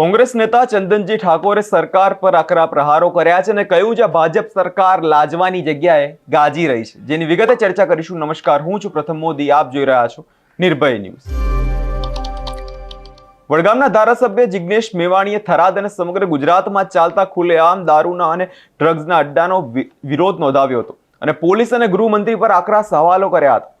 કોંગ્રેસ નેતા ચંદનજી ઠાકોરે સરકાર પર આકરા પ્રહારો કર્યા છે અને કહ્યું છે, ભાજપ સરકાર લાજવાની જગ્યાએ ગાજી રહી છે. જેની વિગતે ચર્ચા કરીશું. નમસ્કાર, હું છું પ્રથમ મોદી. આપ જોઈ રહ્યા છો નિર્ભય ન્યૂઝ. વડગામના ધારાસભ્ય જિગ્નેશ મેવાણીએ થરાદ અને સમગ્ર ગુજરાતમાં ચાલતા ખુલ્લેઆમ દારૂના અને ડ્રગ્સના અડ્ડાનો વિરોધ નોંધાવ્યો હતો અને પોલીસ અને ગૃહમંત્રી પર આકરા સવાલો કર્યા હતા.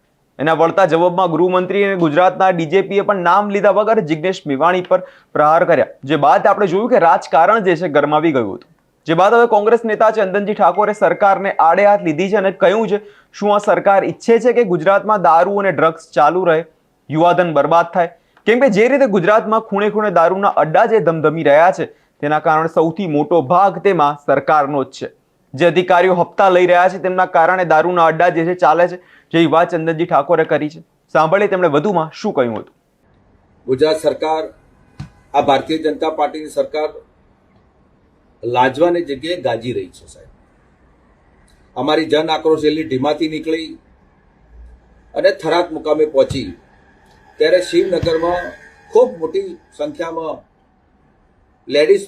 એના વળતા જવાબમાં ગૃહમંત્રી અને ગુજરાતના ડીજેપીએ પણ નામ લીધા વગર જિગ્નેશ મેવાણી પર પ્રહાર કર્યા. જે બાદ આપણે જોયું કે રાજકારણ જે છે ગરમાવી ગયું હતું. જે બાદ હવે કોંગ્રેસ નેતા ચંદનજી ઠાકોરે સરકારને આડે હાથ લીધી છે અને કહ્યું છે, શું આ સરકાર ઈચ્છે છે કે ગુજરાતમાં દારૂ અને ડ્રગ્સ ચાલુ રહે? યુવાધન બરબાદ થાય. કેમ કે જે રીતે ગુજરાતમાં ખૂણે ખૂણે દારૂના અડ્ડા જે ધમધમી રહ્યા છે, તેના કારણે સૌથી મોટો ભાગ તેમાં સરકારનો જ છે. જે અધિકારીઓ હપ્તા લઈ રહ્યા છે, તેમના કારણે દારૂના અડ્ડા જે છે, ચાલે છે જેવી વાત ચંદનજી ઠાકોરે કરી છે. સાંભળીએ તેમણે વધુમાં શું કહ્યું હતું. ગુજરાત સરકાર, આ ભારતીય જનતા પાર્ટીની સરકાર લાજવાની જગ્યાએ ગાજી રહી છે સાહેબ. અમારી જન આક્રોશ રેલી ઢીમાથી નીકળી અને થરાદ મુકામે પહોંચી. ત્યારે શિવનગરમાં ખૂબ મોટી સંખ્યામાં લેડીઝ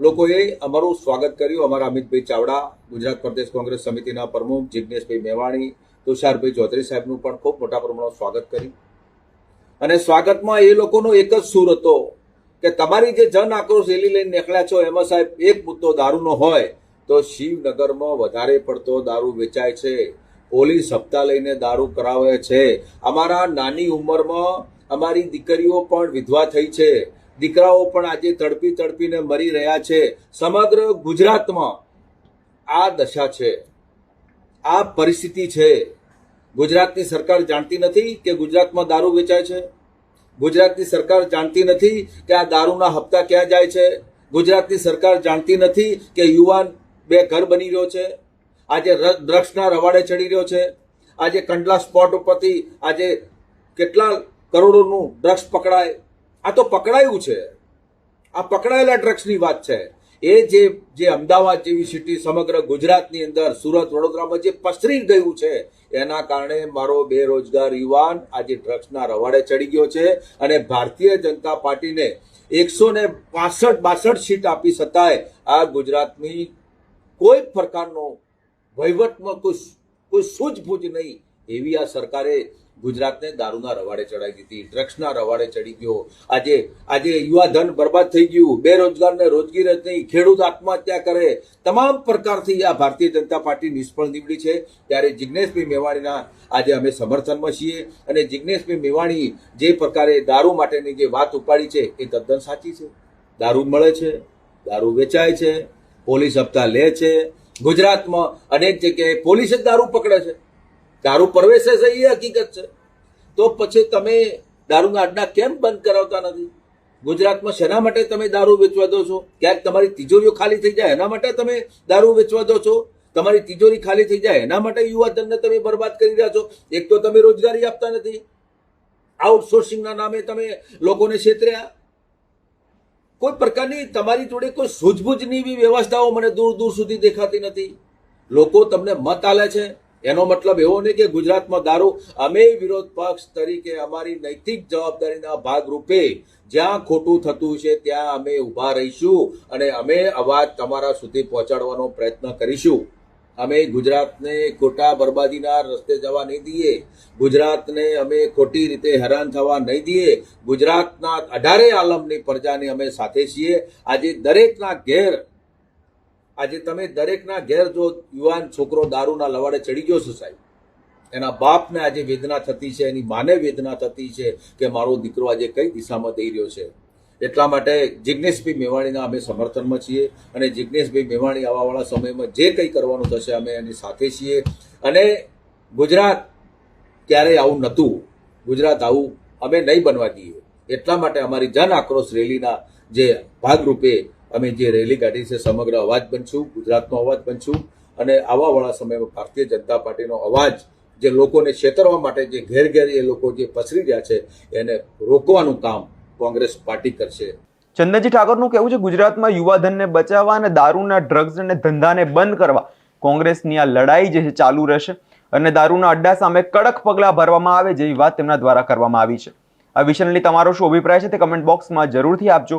લોકોએ અમારું સ્વાગત કર્યું. અમારા અમિતભાઈ ચાવડા, ગુજરાત પ્રદેશ કોંગ્રેસ સમિતિના પ્રમુખ જિજ્ઞેશભાઈ મેવાણી, તુષારભાઈ ચૌધરી સાહેબનું પણ ખૂબ મોટા પ્રમાણમાં સ્વાગત કર્યું. અને સ્વાગતમાં એ લોકોનો એક જ સૂર હતો કે તમારી જે જન આક્રોશ રેલી લઈને નીકળ્યા છો, એમાં સાહેબ એક મુદ્દો દારૂનો હોય તો શિવનગરમાં વધારે પડતો દારૂ વેચાય છે. પોલીસ હપ્તા લઈને દારૂ કરાવે છે. અમારા નાની ઉંમરમાં અમારી દીકરીઓ પણ વિધવા થઈ છે. દીકરાઓ પણ આજે તડપી તડપીને મરી રહ્યા છે. સમગ્ર ગુજરાતમાં આ દશા છે. આ પરિસ્થિતિ છે. ગુજરાતની સરકાર જાણતી નથી કે ગુજરાતમાં દારૂ વેચાય છે. ગુજરાતની સરકાર જાણતી નથી કે આ દારૂના હપ્તા ક્યાં જાય છે. ગુજરાતની સરકાર જાણતી નથી કે યુવાન બે ઘર બની રહ્યો છે. આજે ડ્રગ્સના રવાડે ચડી રહ્યો છે. આજે કંડલા સ્પોટ ઉપરથી આજે કેટલા કરોડોનું ડ્રગ્સ પકડાય. આ તો પકડાયું છે. આ પકડાયેલા ડ્રગ્સની વાત છે. એ જે જે અમદાવાદ જેવી સિટી સમગ્ર ગુજરાતની અંદર, સુરત, વડોદરામાં જે પસરી ગયું છે, એના કારણે મારો બેરોજગાર યુવાન આજે ડ્રગ્સના રવાડે ચડી ગયો છે અને ભારતીય જનતા પાર્ટીને એકસો ને પાસઠ, બાસઠ સીટ આપી છતાંય આ ગુજરાતની કોઈ પ્રકારનો વહીવટમાં કોઈ કોઈ સૂઝબૂઝ નહીં એવી આ સરકારે ગુજરાતને દારૂના રવાડે ચડાવી દીધી, ડ્રગ્સના રવાડે ચડી ગયો. આજે આજે યુવા ધન બરબાદ થઈ ગયું. બેરોજગારને રોજગી જ નહીં, ખેડૂત આત્મહત્યા કરે. તમામ પ્રકારથી આ ભારતીય જનતા પાર્ટી નિષ્ફળ નીવડી છે. ત્યારે જિજ્ઞેશભાઈ મેવાણીના આજે અમે સમર્થનમાં છીએ અને જિજ્ઞેશભાઈ મેવાણી જે પ્રકારે દારૂ માટેની જે વાત ઉપાડી છે એ તદ્દન સાચી છે. દારૂ મળે છે, દારૂ વેચાય છે, પોલીસ હપ્તા લે છે. ગુજરાતમાં અનેક જગ્યાએ પોલીસ જ દારૂ પકડે છે. દારૂ પ્રવેશે છે એ હકીકત છે. તો પછી તમે દારૂના અડ્ડા કેમ બંધ કરાવતા નથી? ગુજરાતમાં શેના માટે તમે દારૂ વેચવા દો છો? ક્યાંક તમારી તિજોરીઓ ખાલી થઈ જાય એના માટે તમે દારૂ વેચવા દો છો? તમારી તિજોરી ખાલી થઈ જાય એના માટે યુવાધનને તમે બરબાદ કરી રહ્યા છો? એક તો તમે રોજગારી આપતા નથી. આઉટસોર્સિંગના નામે તમે લોકોને છેતર્યા. કોઈ પ્રકારની તમારી જોડે કોઈ સૂઝબૂઝની એવી વ્યવસ્થાઓ મને દૂર દૂર સુધી દેખાતી નથી. લોકો તમને મત આલે છે. એનો મતલબ એવો નહીં કે ગુજરાતમાં દારૂ, અમે વિરોધ પક્ષ તરીકે અમારી નૈતિક જવાબદારીના ભાગરૂપે જ્યાં ખોટું થતું છે ત્યાં અમે ઊભા રહીશું અને અમે અવાજ તમારા સુધી પહોંચાડવાનો પ્રયત્ન કરીશું. અમે ગુજરાતને ખોટા બરબાદીના રસ્તે જવા નહીં દઈએ. ગુજરાતને અમે ખોટી રીતે હેરાન થવા નહીં દઈએ. ગુજરાતના અઢારે આલમની પ્રજાને અમે સાથે છીએ. આજે દરેકના ઘેર આજે તમે દરેકના ઘેર જો યુવાન છોકરો દારૂના લવાડે ચડી ગયો છે સાહેબ, એના બાપને આજે વેદના થતી છે, એની માને વેદના થતી છે કે મારો દીકરો આજે કઈ દિશામાં જઈ રહ્યો છે. એટલા માટે જિજ્ઞેશભાઈ મેવાણીના અમે સમર્થનમાં છીએ અને જિજ્ઞેશભાઈ મેવાણી આવવાવાળા સમયમાં જે કંઈ કરવાનું થશે અમે એની સાથે છીએ. અને ગુજરાત ક્યારેય આવું નહોતું. ગુજરાત આવું અમે નહીં બનવા દઈએ. એટલા માટે અમારી જન આક્રોશ રેલીના જે ભાગરૂપે અમે જે રેલી કાઢી છે, સમગ્ર અવાજ બનશું, ગુજરાતનો અવાજ બનશું અને આવાવાળા સમયમાં ભારતીય જનતા પાર્ટીનો અવાજ જે લોકોને છેતરવા માટે જે ઘેર ઘેર એ લોકો જે પસરી રહ્યા છે, એને રોકવાનું કામ કોંગ્રેસ પાર્ટી કરશે. ચંદનજી ઠાકોરનું કહેવું છે, ગુજરાતમાં યુવાધનને બચાવવા અને દારૂના ડ્રગ્સ અને ધંધાને બંધ કરવા કોંગ્રેસની આ લડાઈ જે છે ચાલુ રહેશે અને દારૂના અડ્ડા સામે કડક પગલાં ભરવામાં આવે જેવી વાત તેમના દ્વારા કરવામાં આવી છે. આ વિષયની તમારો શું અભિપ્રાય છે તે કમેન્ટ બોક્સમાં જરૂરથી આપજો.